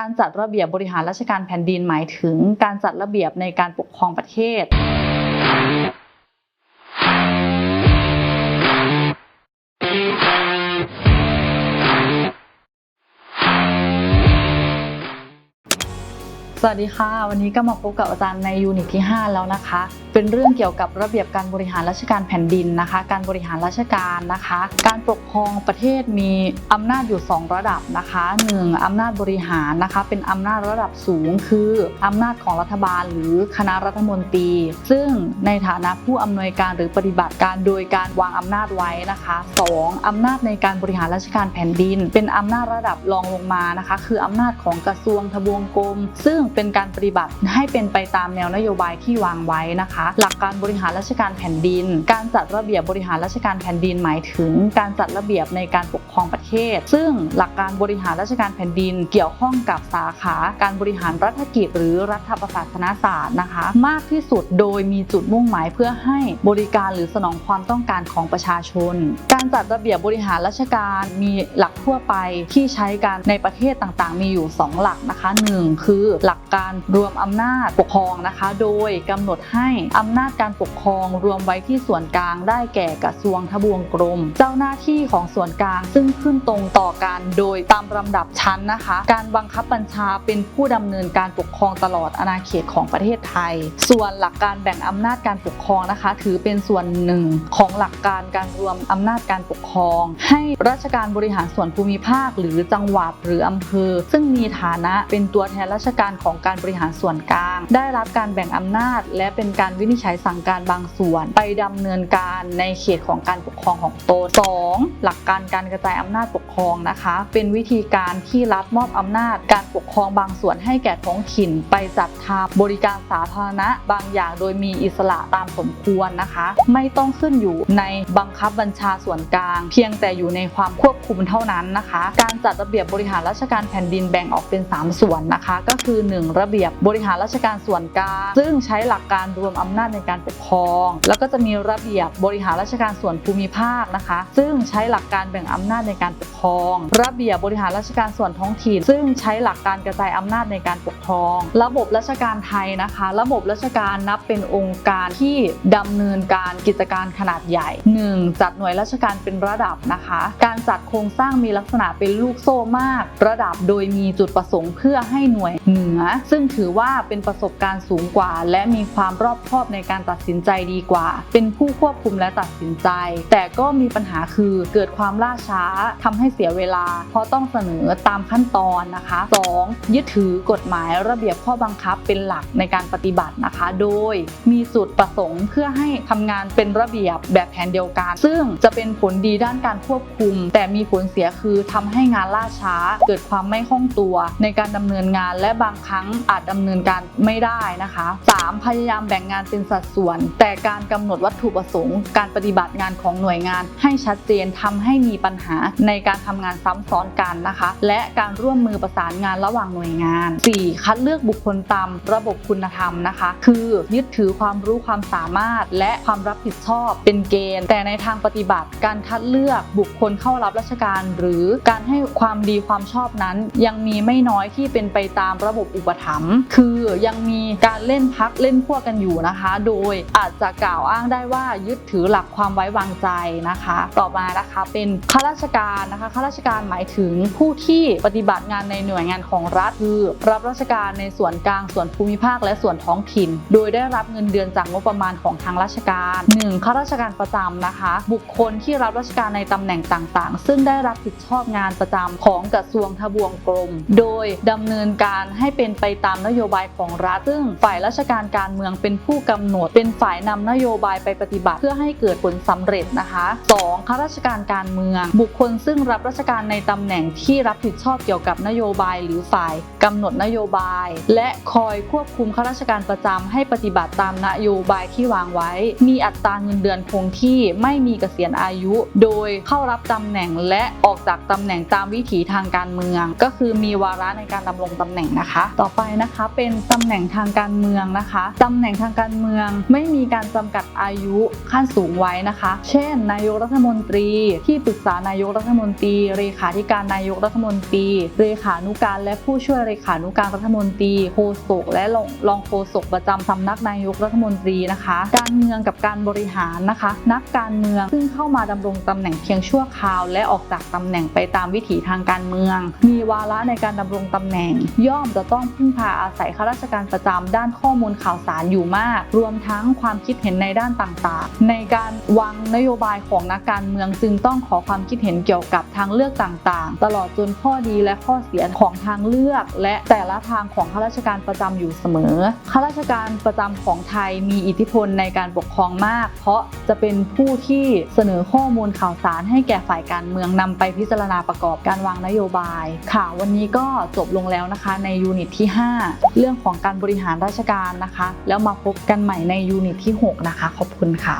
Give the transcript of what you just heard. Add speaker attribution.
Speaker 1: การจัดระเบียบบริหารราชการแผ่นดินหมายถึง การจัดระเบียบในการปกครองประเทศ สวัสดีค่ะ วันนี้ก็มาพบกับอาจารย์ในยูนิตที่ 5 แล้วนะคะ เป็นเรื่องเกี่ยวกับระเบียบการบริหารราชการแผ่นดินนะคะ การบริหารราชการนะคะ การปกครองประเทศมีอำนาจอยู่ 2 ระดับนะคะ 1. อำนาจบริหารนะคะ เป็นอำนาจระดับสูง คืออำนาจของรัฐบาลหรือคณะรัฐมนตรี ซึ่งในฐานะผู้อำนวยการหรือปฏิบัติการโดยการวางอำนาจไว้นะคะ 2. อำนาจในการบริหารราชการแผ่นดิน เป็นอำนาจระดับรองลงมานะคะ คืออำนาจของกระทรวงทบวงกรมซึ่งเป็นการปฏิบัติให้เป็นไปตามแนวนโยบายที่วางไว้นะคะ หลักการบริหารราชการแผ่นดิน การจัดระเบียบบริหารราชการแผ่นดินหมายถึง การจัดระเบียบในการปกครองประเทศ ซึ่งหลักการบริหารราชการแผ่นดิน เกี่ยวข้องกับสาขาการบริหารรัฐกิจ หรือรัฐประศาสนศาสตร์นะคะ มากที่สุดโดยมีจุดมุ่งหมายเพื่อให้บริการหรือสนองความต้องการของประชาชน การจัดระเบียบบริหารราชการมีหลักทั่วไปที่ใช้กันในประเทศต่างๆ มีอยู่ 2 หลักนะคะ 1 คือหลักการรวมอำนาจปกครองนะคะ โดยกำหนดให้อำนาจการปกครองรวมไว้ที่ส่วนกลางได้แก่กระทรวงทบวงกรม เจ้าหน้าที่ของส่วนกลางซึ่งขึ้นตรงต่อกันโดยตามลำดับชั้นนะคะ การบังคับบัญชาเป็นผู้ดำเนินการปกครองตลอดอาณาเขตของประเทศไทย ส่วนหลักการแบ่งอำนาจการปกครองนะคะ ถือเป็นส่วนหนึ่งของหลักการการรวมอำนาจการปกครอง ให้ราชการบริหารส่วนภูมิภาค หรือจังหวัดหรืออำเภอ ซึ่งมีฐานะเป็นตัวแทนราชการของการบริหารส่วนกลาง ได้รับการแบ่งอำนาจ และเป็นการวินิจฉัยสั่งการบางส่วน ไปดำเนินการในเขตของการปกครองของตน 2. หลักการการกระจายอำนาจปกครองนะคะ เป็นวิธีการที่รัฐมอบอำนาจการปกครองบางส่วนให้แก่ท้องถิ่น ไปจัดทำบริการสาธารณะบางอย่างโดยมีอิสระตามสมควรนะคะ ไม่ต้องขึ้นอยู่ในบังคับบัญชาส่วนกลาง เพียงแต่อยู่ในความควบคุมเท่านั้นนะคะ การจัดระเบียบบริหารราชการแผ่นดินแบ่งออกเป็น 3 ส่วนนะคะ ก็คือ 1ระเบียบบริหารราชการส่วนกลางซึ่งใช้หลักการรวมอำนาจในการปกครอง แล้วก็จะมีระเบียบบริหารราชการส่วนภูมิภาคนะคะ ซึ่งใช้หลักการแบ่งอำนาจในการปกครอง ระเบียบบริหารราชการส่วนท้องถิ่น ซึ่งใช้หลักการกระจายอำนาจในการปกครอง ระบบราชการไทยนะคะ ระบบราชการนับเป็นองค์การที่ดำเนินการกิจการขนาดใหญ่ 1. จัดหน่วยราชการเป็นระดับนะคะ การจัดโครงสร้างมีลักษณะเป็นลูกโซ่มาก ระดับโดยมีจุดประสงค์เพื่อให้หน่วยเหนือซึ่งถือว่าเป็นประสบการณ์สูงกว่า และมีความรอบคอบในการตัดสินใจดีกว่า เป็นผู้ควบคุมและตัดสินใจ แต่ก็มีปัญหาคือเกิดความล่าช้าทำให้เสียเวลา เพราะต้องเสนอตามขั้นตอนนะคะ 2. ยึดถือกฎหมายระเบียบข้อบังคับเป็นหลักในการปฏิบัตินะคะ โดยมีจุดประสงค์เพื่อให้ทำงานเป็นระเบียบแบบแผนเดียวกัน ซึ่งจะเป็นผลดีด้านการควบคุม แต่มีผลเสียคือทำให้งานล่าช้า เกิดความไม่คล่องตัวในการดำเนินงานและบางครั้งอาจดำเนินการไม่ได้นะคะ 3. พยายามแบ่งงานเป็นสัดส่วน แต่การกำหนดวัตถุประสงค์ การปฏิบัติงานของหน่วยงาน ให้ชัดเจนทำให้มีปัญหาในการทำงานซ้ำซ้อนกันนะคะ และการร่วมมือประสานงานระหว่างหน่วยงาน 4. คัดเลือกบุคคลตามระบบคุณธรรมนะคะ คือยึดถือความรู้ความสามารถ และความรับผิดชอบเป็นเกณฑ์ แต่ในทางปฏิบัติการคัดเลือกบุคคลเข้ารับราชการ หรือการให้ความดีความชอบนั้น ยังมีไม่น้อยที่เป็นไปตามระบบอุปถัมภ์คือยังมีการเล่นพักเล่นพวกกันอยู่นะคะ โดยอาจจะกล่าวอ้างได้ว่ายึดถือหลักความไว้วางใจนะคะ ต่อมานะคะเป็นข้าราชการนะคะข้าราชการหมายถึงผู้ที่ปฏิบัติงานในหน่วยงานของรัฐคือรับราชการในส่วนกลางส่วนภูมิภาคและส่วนท้องถิ่น โดยได้รับเงินเดือนจากงบประมาณของทางราชการ 1. ข้าราชการประจำนะคะ บุคคลที่รับราชการในตำแหน่งต่างๆ ซึ่งได้รับผิดชอบงานประจำของกระทรวงทบวงกรม โดยดำเนินการให้เป็นไปตามนโยบายของรัฐ ซึ่งฝ่ายราชการการเมืองเป็นผู้กำหนด เป็นฝ่ายนำนโยบายไปปฏิบัติ เพื่อให้เกิดผลสำเร็จนะคะ 2. ข้าราชการการเมือง บุคคลซึ่งรับราชการในตำแหน่งที่รับผิดชอบเกี่ยวกับนโยบาย หรือฝ่ายกำหนดนโยบาย และคอยควบคุมข้าราชการประจำให้ปฏิบัติตามนโยบายที่วางไว้ มีอัตราเงินเดือนคงที่ไม่มีเกษียณอายุ โดยเข้ารับตำแหน่งและออกจากตำแหน่งตามวิถีทางการเมือง ก็คือมีวาระในการดำรงตำแหน่งนะคะต่อไปนะคะเป็นตำแหน่งทางการเมืองนะคะตำแหน่งทางการเมืองไม่มีการจำกัดอายุขั้นสูงไว้นะคะ เช่น นายกรัฐมนตรี ที่ปรึกษานายกรัฐมนตรีเลขาธิการนายกรัฐมนตรีเลขานุการและผู้ช่วยเลขานุการรัฐมนตรีโฆษกและรองรองโฆษกประจำสำนักนายกรัฐมนตรีนะคะ การเมืองกับการบริหารนะคะ นักการเมืองซึ่งเข้ามาดำรงตำแหน่งเพียงชั่วคราว และออกจากตำแหน่งไปตามวิถีทางการเมือง มีวาระในการดำรงตำแหน่ง ย่อมจะต้องพึ่งพาอาศัยข้าราชการประจำด้านข้อมูลข่าวสารอยู่มาก รวมทั้งความคิดเห็นในด้านต่างๆ ในการวางนโยบายของนักการเมืองจึงต้องขอความคิดเห็นเกี่ยวกับทางเลือกต่างๆ ตลอดจนข้อดีและข้อเสียของทางเลือก และแต่ละทางของข้าราชการประจำอยู่เสมอข้าราชการประจำของไทยมีอิทธิพลในการปกครองมาก เพราะจะเป็นผู้ที่เสนอข้อมูลข่าวสารให้แก่ฝ่ายการเมืองนำไปพิจารณาประกอบการวางนโยบาย ค่ะ วันนี้ก็จบลงแล้วนะคะในยูนิตที่ 5 เรื่องของการบริหารราชการนะคะ แล้วมาพบกันใหม่ในยูนิตที่ 6 นะคะ ขอบคุณค่ะ